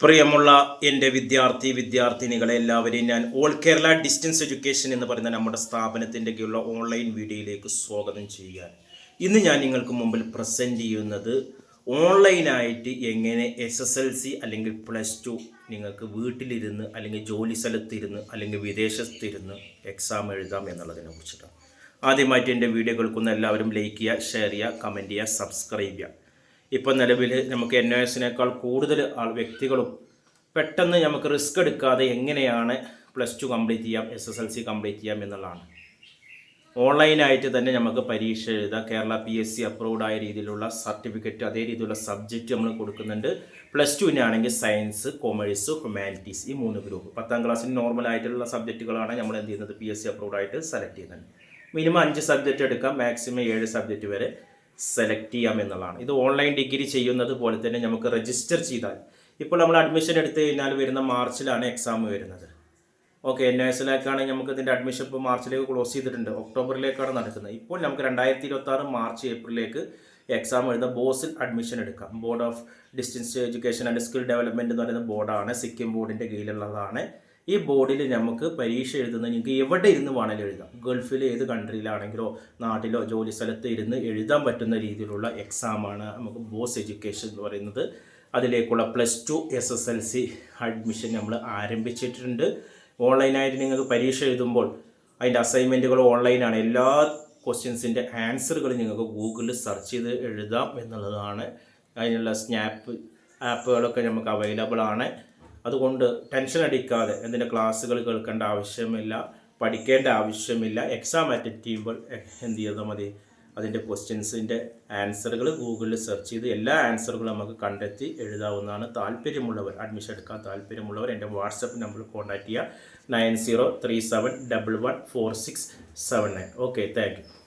പ്രിയമുള്ള എന്റെ വിദ്യാർത്ഥി വിദ്യാർത്ഥിനികളെ എല്ലാവരെയും ഞാൻ ഓൾ കേരള ഡിസ്റ്റൻസ് എഡ്യൂക്കേഷൻ എന്ന് പറയുന്ന നമ്മുടെ സ്ഥാപനത്തിന്റെ ഓൺലൈൻ വീഡിയോയിലേക്ക് സ്വാഗതം ചെയ്യുകയാണ്. ഇന്ന് ഞാൻ നിങ്ങൾക്ക് മുമ്പിൽ പ്രസന്റ് ചെയ്യുന്നത് ഓൺലൈനായിട്ട് എങ്ങനെ എസ് എസ് എൽ സി അല്ലെങ്കിൽ പ്ലസ് ടു നിങ്ങൾക്ക് വീട്ടിലിരുന്ന് അല്ലെങ്കിൽ ജോലി സ്ഥലത്തിരുന്ന് അല്ലെങ്കിൽ വിദേശത്തിരുന്ന് എക്സാം എഴുതാം എന്നുള്ളതിനെ കുറിച്ചിട്ടാണ്. ആദ്യമായിട്ട് എന്റെ വീഡിയോ കേൾക്കുന്ന എല്ലാവരും ലൈക്ക് ചെയ്യുക ഷെയർ ചെയ്യുക കമന്റ് ചെയ്യുക സബ്സ്ക്രൈബ് ചെയ്യുക. ഇപ്പോൾ നിലവിൽ നമുക്ക് എൻ ഒ എസിനേക്കാൾ കൂടുതൽ ആൾ വ്യക്തികളും പെട്ടെന്ന് നമുക്ക് റിസ്ക് എടുക്കാതെ എങ്ങനെയാണ് പ്ലസ് ടു കംപ്ലീറ്റ് ചെയ്യാം S S L C complete ചെയ്യാം എന്നുള്ളതാണ്. ഓൺലൈനായിട്ട് തന്നെ നമുക്ക് പരീക്ഷ എഴുതാം. Kerala P S C approved ആയ രീതിയിലുള്ള സർട്ടിഫിക്കറ്റ് അതേ രീതിയിലുള്ള സബ്ജക്റ്റ് നമ്മൾ കൊടുക്കുന്നുണ്ട്. പ്ലസ് ടുവിനാണെങ്കിൽ സയൻസ് കൊമേഴ്സ് ഹ്യൂമാനിറ്റീസ് ഈ മൂന്ന് ഗ്രൂപ്പ് പത്താം ക്ലാസ്സിന് നോർമൽ ആയിട്ടുള്ള സബ്ജക്റ്റുകളാണ് നമ്മൾ എന്ത് ചെയ്യുന്നത്? പി എസ് സി അപ്രൂവ്ഡ് ആയിട്ട് സെലക്ട് ചെയ്യുന്നത്. മിനിമം അഞ്ച് സബ്ജക്റ്റ് എടുക്കാം. മാക്സിമം ഏഴ് സബ്ജക്റ്റ് വരെ. സെലക്ട് ചെയ്യാം എന്നുള്ളതാണ്. ഇത് ഓൺലൈൻ ഡിഗ്രി ചെയ്യുന്നത് പോലെ തന്നെ നമുക്ക് രജിസ്റ്റർ ചെയ്താൽ. ഇപ്പോൾ നമ്മൾ അഡ്മിഷൻ എടുത്തു കഴിഞ്ഞാൽ വരുന്ന മാർച്ചിലാണ് എക്സാം വരുന്നത്. ഓക്കെ എൻ എസിലേക്കാണെങ്കിൽ നമുക്ക് ഇതിന്റെ അഡ്മിഷൻ ഇപ്പോൾ മാർച്ചിലേക്ക് ക്ലോസ് ചെയ്തിട്ടുണ്ട്. ഒക്ടോബറിലേക്കാണ് നടക്കുന്നത്. ഇപ്പോൾ നമുക്ക് രണ്ടായിരത്തി ഇരുപത്തി ആറ് മാർച്ച് ഏപ്രിലേക്ക് എക്സാം എഴുതുന്ന ബോസിൽ അഡ്മിഷൻ എടുക്കാം. Board of distance education and skill development എന്ന് പറയുന്ന ബോർഡാണ് സിക്കിം ബോർഡിന്റെ കീഴിലുള്ളതാണ്. ഈ ബോർഡിൽ നമുക്ക് പരീക്ഷ എഴുതുന്നത് നിങ്ങൾക്ക് എവിടെ ഇരുന്ന് വേണമെങ്കിലും എഴുതാം. ഗൾഫിൽ ഏത് കൺട്രിയിലാണെങ്കിലോ നാട്ടിലോ ജോലി സ്ഥലത്ത് ഇരുന്ന് എഴുതാൻ പറ്റുന്ന രീതിയിലുള്ള എക്സാമാണ് നമുക്ക് ബോസ് എഡ്യൂക്കേഷൻ എന്ന് പറയുന്നത്. അതിലേക്കുള്ള plus two S S L C admission നമ്മൾ ആരംഭിച്ചിട്ടുണ്ട്. ഓൺലൈനായിട്ട് നിങ്ങൾക്ക് പരീക്ഷ എഴുതുമ്പോൾ അതിന്റെ അസൈൻമെന്റുകൾ ഓൺലൈനാണ് എല്ലാ ക്വസ്റ്റ്യൻസിന്റെ ആൻസറുകൾ നിങ്ങൾക്ക് ഗൂഗിളിൽ സെർച്ച് ചെയ്ത് എഴുതാം എന്നുള്ളതാണ്. അതിനുള്ള സ്നാപ്പ് ആപ്പുകളൊക്കെ നമുക്ക് അവൈലബിൾ ആണ്. അതുകൊണ്ട് ടെൻഷൻ അടിക്കാതെ എന്തിന്റെ ക്ലാസ്സുകൾ കേൾക്കേണ്ട ആവശ്യമില്ല പഠിക്കേണ്ട ആവശ്യമില്ല എക്സാം അറ്റൻഡ് ചെയ്യുമ്പോൾ എന്ത് ചെയ്താൽ മതി. അതിന്റെ ക്വസ്റ്റ്യൻസിന്റെ ആൻസറുകൾ ഗൂഗിളിൽ സെർച്ച് ചെയ്ത് എല്ലാ ആൻസറുകളും നമുക്ക് കണ്ടെത്തി എഴുതാവുന്നതാണ്. താല്പര്യമുള്ളവർ അഡ്മിഷൻ എടുക്കാൻ താല്പര്യമുള്ളവർ എന്റെ വാട്സപ്പ് നമ്പറിൽ കോൺടാക്റ്റ് ചെയ്യുക. Nine zero three seven double one four six seven nine. Okay thank you